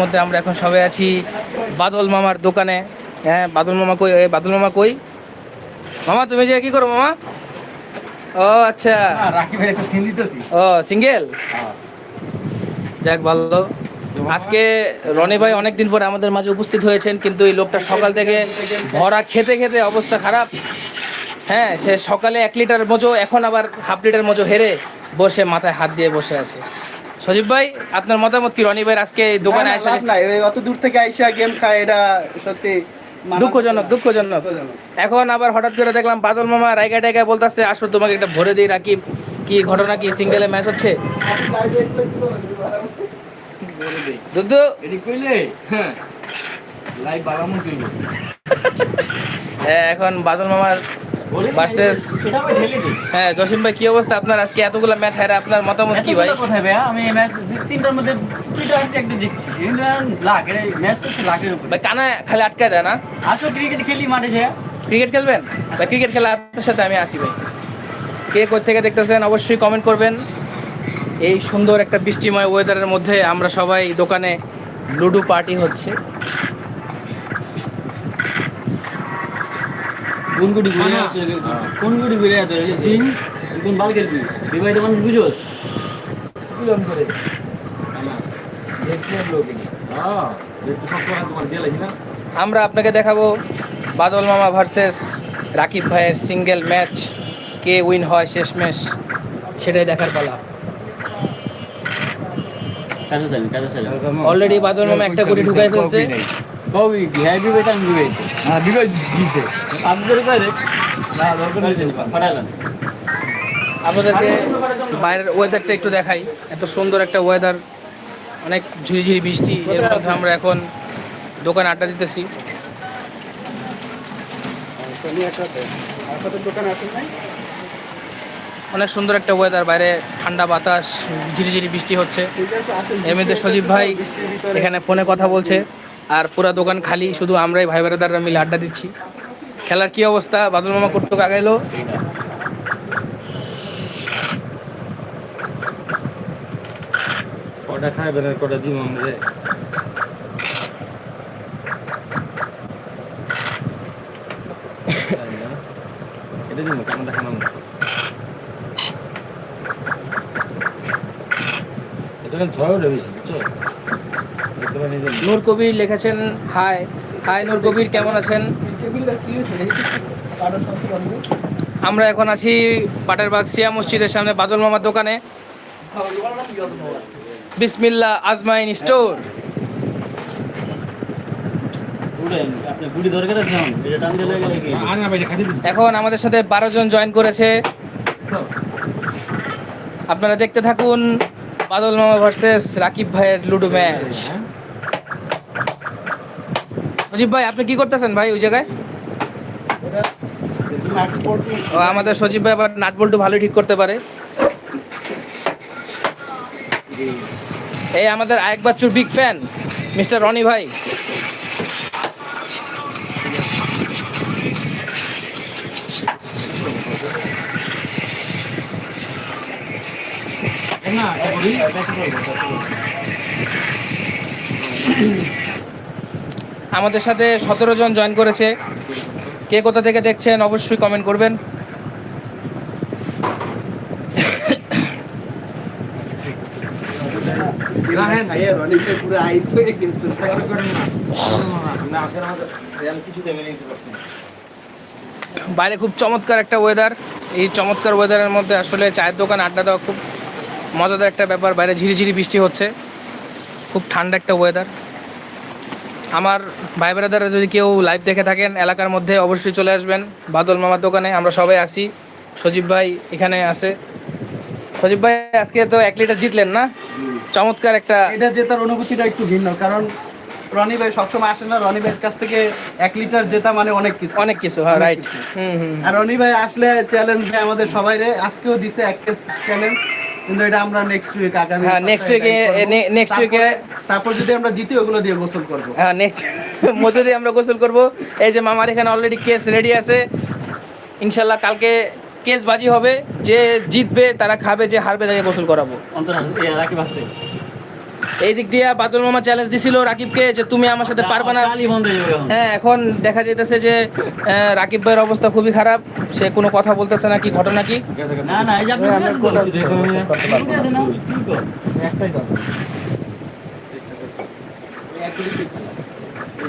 মধ্যে আমরা এখন সবাই আছি বাদল মামার দোকানে। হ্যাঁ বাদল মামা কই? বাদল মামা কই? মামা তুমি যে কি করো মামা? ও আচ্ছা। রাকিবের একটা সিন দিতেছি। ও সিঙ্গেল? যাক ভালো। আজকে রনি ভাই অনেকদিন পরে আমাদের মাঝে উপস্থিত হয়েছেন কিন্তু এই লোকটা সকাল থেকে ভরা খেতে খেতে অবস্থা খারাপ। হ্যাঁ সে সকালে এক লিটার মজো এখন আবার হাফ লিটার মজো হেরে বসে মাথায় হাত দিয়ে বসে আছে। সজীব ভাই আপনার মতামত কি? রনি ভাই আজকে দোকানে আসে লাভ নাই। ওই অত দূর থেকে আইসা গেম খায় এটা সত্যি দুঃখজনক দুঃখজনক। এখন আবার হঠাৎ করে দেখলাম বাদল মামা রায়গা টাইগায় বলতেছে আসো তোমাকে একটা ভরে দিই রাকিব। কি ঘটনা কি সিঙ্গেলে ম্যাচ হচ্ছে? দুধু এটি কইলে হ্যাঁ লাইভ বাড়ানো কইব। হ্যাঁ, এখন বাদল মামার ভার্সেস হ্যাঁ জসিম ভাই কি অবস্থা আপনার? আজকে এতগুলো ম্যাচ হারে আপনার মতামত কি ভাই? কোথায় ভাইয়া? আমি এই ম্যাচ তিনটার মধ্যে দুইটা হচ্ছে একটা জিতছি। লাখ ম্যাচ তো লাখের উপরে। ভাই কানা খালি আটকায় দেয় না? আসো ক্রিকেট খেলি মাঠে যায় ক্রিকেট খেলবেন? ভাই ক্রিকেট খেলা আপনার সাথে আমি আসি ভাই। কে থেকে দেখতেছেন অবশ্যই কমেন্ট করবেন। এই সুন্দর একটা বৃষ্টিময় ওয়েদারের মধ্যে আমরা সবাই দোকানে লুডো পার্টি হচ্ছে। কোন ঘুরে আছে? কোন ঘুরে আছে? তিন কোন বাল খেলবি ডিভাইড মানুষ বুঝোস কিরম করে? হ্যাঁ। আমরা আপনাকে দেখাবো বাদল মামা ভার্সেস রাকিব ভাইয়ের সিঙ্গেল ম্যাচ কে উইন হয় শেষ ম্যাচ সেটাই দেখার পালা। অলরেডি বাদল মামা একটা গুটি ঢুকাই ফেলছে। হ্যাঁ না দরকার নেই পাঠালাম। আপনাদেরকে বাইরের ওয়েদারটা একটু দেখাই। এত সুন্দর একটা ওয়েদার অনেক ঝিরিঝিরি বৃষ্টি এর মধ্যে আমরা এখন দোকানে আড্ডা দিতেছি? অনেক সুন্দর একটা ওয়েদার বাইরে ঠান্ডা বাতাস ঝিরিঝিরি বৃষ্টি হচ্ছে। এর মধ্যে সজীব ভাই এখানে ফোনে কথা বলছে। আর পুরো দোকান খালি শুধু আমরাই ভাই বেড়াদাররা মিলে আড্ডা দিচ্ছি। খেলার কি অবস্থা? বাদল মামা কর্তৃক আগাইলো? কটা খাইবেন আর কটা দিব আমাদের এটা দিব কেমন দেখানো এটা কিন্তু ছয় বেশি বুঝছ? নূর কবির লিখেছেন হাই হাই নূর কবির কেমন আছেন? আমরা এখন আছি পাটেরবাগ সিয়া মসজিদের সামনে বাদল মামার দোকানে। বিসমিল্লা আজমাইন স্টোর। এখন এটা টান দিলে গেলে কি আর না ভাই খাইতে দিছি এখন আমাদের সাথে বারো জন জয়েন করেছে। আপনারা দেখতে থাকুন বাদল মামা ভার্সেস রাকিব ভাইয়ের লুডো ম্যাচ সজীব ভাই আপনি কি করতেছেন ভাই ওই জায়গায়? আমাদের সজীব ভাই আবার নাট বল্টু ভালোই ঠিক করতে পারে। এই আমাদের আয়েক বাচ্চুর বিগ ফ্যান মিস্টার রনি ভাই। আমাদের সাথে সতেরো জন জয়েন করেছে। কে কোথা থেকে দেখছেন অবশ্যই কমেন্ট করবেন। বাইরে খুব চমৎকার একটা ওয়েদার এই চমৎকার ওয়েদারের মধ্যে আসলে চায়ের দোকান আড্ডা দেওয়া খুব মজাদার একটা ব্যাপার। বাইরে ঝিরিঝিরি বৃষ্টি হচ্ছে। খুব ঠান্ডা একটা ওয়েদার আমার ভাই ব্রাদাররা যদি কেউ লাইভ দেখে থাকেন এলাকার মধ্যে অবশ্যই চলে আসবেন। বাদল মামার দোকানে আমরা সবাই আসি সজীব ভাই এখানে আছে। সজীব ভাই আজকে তো এক লিটার জিতলেন না? চমৎকার একটা এটা জেতার অনুভূতিটা একটু ভিন্ন কারণ রনি ভাই সবসময় আসে না রনি ভাইয়ের কাছ থেকে এক লিটার জেতা মানে অনেক কিছু। অনেক কিছু হ্যাঁ রাইট হুম হুম আর রনি ভাই আসলে চ্যালেঞ্জ দেয় আমাদের সবাই রে আজকেও দিছে এক কেস চ্যালেঞ্জ কিন্তু এটা আমরা নেক্সট উইক আগামী হ্যাঁ, নেক্সট উইকে নেক্সট উইকে তারপরে- যদি আমরা জিতি ওগুলো দিয়ে গোসল করব। হ্যাঁ নেক্সট মজে দিয়ে আমরা গোসল করব। এই যে মামার এখানে অলরেডি কেস রেডি আছে। ইনশাল্লাহ কালকে কেস বাজি হবে। যে জিতবে তারা খাবে যে হারবে তাকে গোসল করাবো। অন্তর রাকিব বাসছে এই দিক দিয়ে বাদল মামা চ্যালেঞ্জ দিছিল রাকিবকে যে তুমি আমার সাথে পারবে না হয়ে এখন। হ্যাঁ দেখা যাইতেছে যে রাকিব ভাইয়ের অবস্থা খুবই খারাপ সে কোনো কথা বলতেছে না কি ঘটনা কি না না এই যে আপনি না? একটাই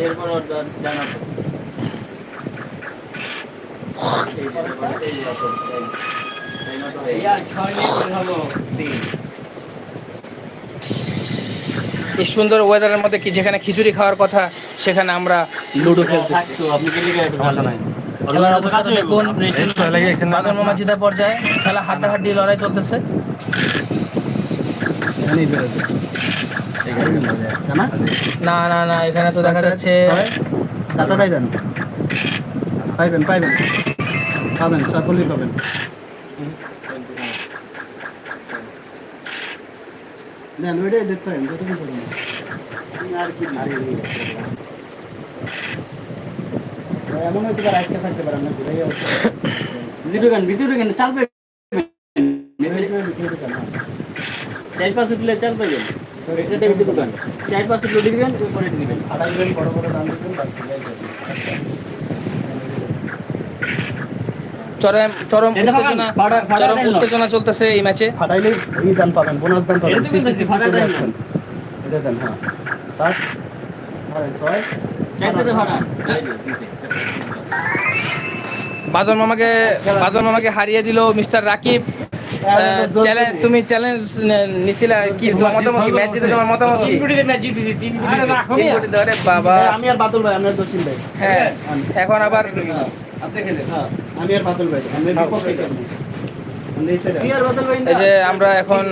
এরপর ওর দা- ডানা তো। এই যে এরপর এই যে এরপর, এই- এই মতো হয়ে গেছে। ছয় নিয়ে করে হলো তিন এই সুন্দর ওয়েদারের মধ্যে কি যেখানে খিচুড়ি খাওয়ার কথা সেখানে আমরা লুডো খেলতেছি। খেলার অবস্থাটা দেখুন জিতা পর্যায়ে খেলা হাড্ডাহাড্ডি লড়াই চলতেছে। না না না এখানে তো দেখা যাচ্ছে কাঁচাটাই দেন পাইবেন পাইবেন। পাবেন সকলেই পাবেন। দেন ওইটাই দেখতে পারেন আর কি এমন হয়তো থাকতে পারে ঘুরে ভিতরে ঢুকেন, চাল। চার পাঁচ উঠলে চাল পাইবেন। এটাতে ভিতরে ঢুকেন। চার পাঁচ উঠলে দিবেন, এরপরে দিবেন। বড় দাম দিবেন চরম চরম উত্তেজনা চরম উত্তেজনা চলতেছে এই ম্যাচে ফাটাইলে এই দাম পাবেন। বোনাস দাম পাবেন এটা দেন দেন হ্যাঁ। পাঁচ ধরেন ছয়। চারটাতে ফাটান। এই বাদল মামাকে বাদল মামাকে হারিয়ে দিল মিস্টার রাকিব। চ্যালেঞ্জ তুমি চ্যালেঞ্জ নিছিলা কি? তোমার মতামত কি? ম্যাচ জিতে তোমার মতামত কি? তিন কোটি ধরে বাবা আমি আর বাদল ভাই আমি আর ভাই। হ্যাঁ। এখন আবার হ্যাঁ, আমি আর বাদল ভাই আমি বিপক্ষে আমরা এই যে আমরা এখন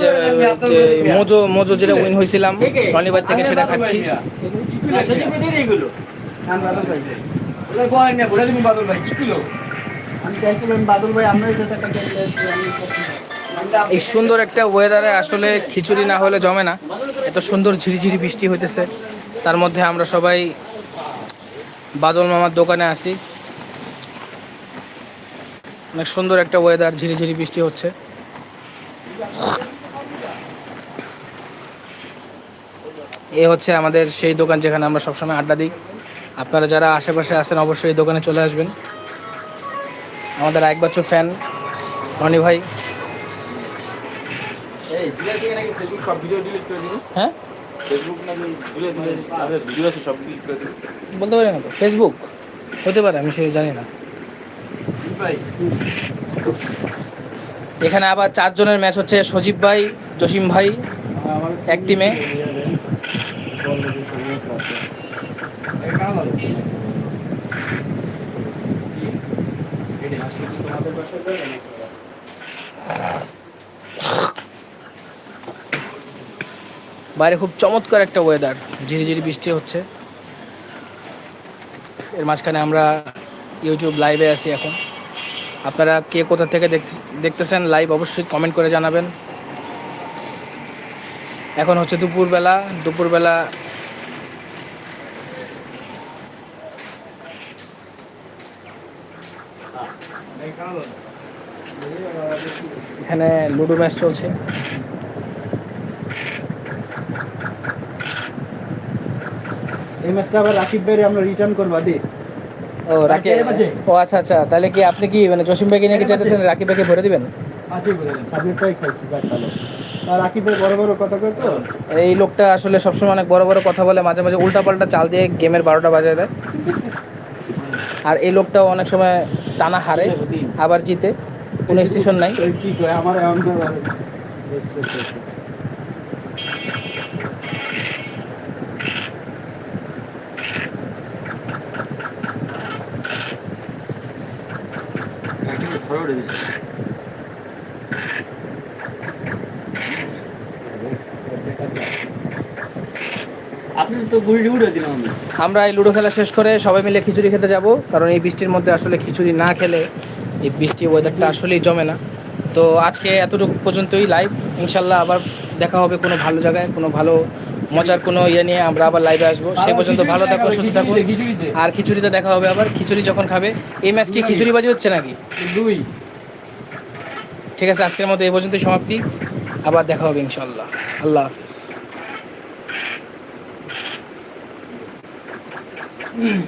যে মোজো মোজো যেটা উইন হয়েছিলাম রনিবার থেকে সেটা খাচ্ছি। এই সুন্দর একটা ওয়েদারে আসলে খিচুড়ি না হলে জমে না। এত সুন্দর ঝিরিঝিরি বৃষ্টি হইতেছে। তার মধ্যে আমরা সবাই বাদল মামার দোকানে আসি অনেক সুন্দর একটা ওয়েদার ঝিরিঝিরি বৃষ্টি হচ্ছে। এ হচ্ছে আমাদের সেই দোকান যেখানে আমরা সবসময় আড্ডা দিই। আপনারা যারা আশেপাশে আছেন অবশ্যই এই দোকানে চলে আসবেন। আমাদের এক বছর ফ্যান রনি ভাই। হ্যাঁ? বলতে পারি না তো। ফেসবুক হতে পারে আমি সেই জানি না। এখানে আবার চারজনের ম্যাচ হচ্ছে সজীব ভাই, জসিম ভাই, এক টিমে? বাইরে খুব চমৎকার একটা ওয়েদার ঝিরিঝিরি বৃষ্টি হচ্ছে। এর মাঝখানে আমরা ইউটিউব লাইভে আছি এখন। আপনারা কে কোথা থেকে দেখতেছেন লাইভ অবশ্যই কমেন্ট করে জানাবেন। এখন হচ্ছে দুপুরবেলা দুপুরবেলা এখানে লুডো ম্যাচ চলছে। এই ম্যাচটা আবার রাকিব ভাইরে আমরা রিটার্ন করবা, দি। ও রাকিব ও আচ্ছা আচ্ছা। তাহলে কি আপনি কি মানে জসিম ভাইকে নিয়ে কি চাইতেছেন রাকিব ভাইকে ভরে দিবেন? সামনেরটাই খাইছি যাক ভালো আর রাকিব ভাই বড় বড় কথা কয় তো? এই লোকটা আসলে সবসময় অনেক বড় বড় কথা বলে মাঝে মাঝে উল্টাপাল্টা চাল দিয়ে গেমের বারোটা বাজায় দেয়। আর এই লোকটাও অনেক সময় টানা হারে আবার জিতে। কোনো স্টেশন নাই। কি আমার এমন করে দিচ্ছে আমরা এই লুডো খেলা শেষ করে সবাই মিলে খিচুড়ি খেতে যাব, কারণ এই বৃষ্টির মধ্যে আসলে খিচুড়ি না খেলে এই বৃষ্টি ওয়েদারটা আসলেই জমে না। তো আজকে এতটুকু পর্যন্তই লাইভ ইনশাল্লাহ আবার দেখা হবে কোনো ভালো জায়গায়, কোনো ভালো মজার কোনো ইয়ে নিয়ে আমরা আবার লাইভে আসব। সে পর্যন্ত ভালো থাকো সুস্থ থাকো। আর খিচুড়িতে দেখা হবে আবার। খিচুড়ি যখন খাবে এই ম্যাচ কি খিচুড়ি বাজি হচ্ছে নাকি? দুই। ঠিক আছে আজকের মতো এই পর্যন্ত সমাপ্তি। আবার দেখা হবে ইনশাল্লাহ আল্লাহ হাফিজ। হুম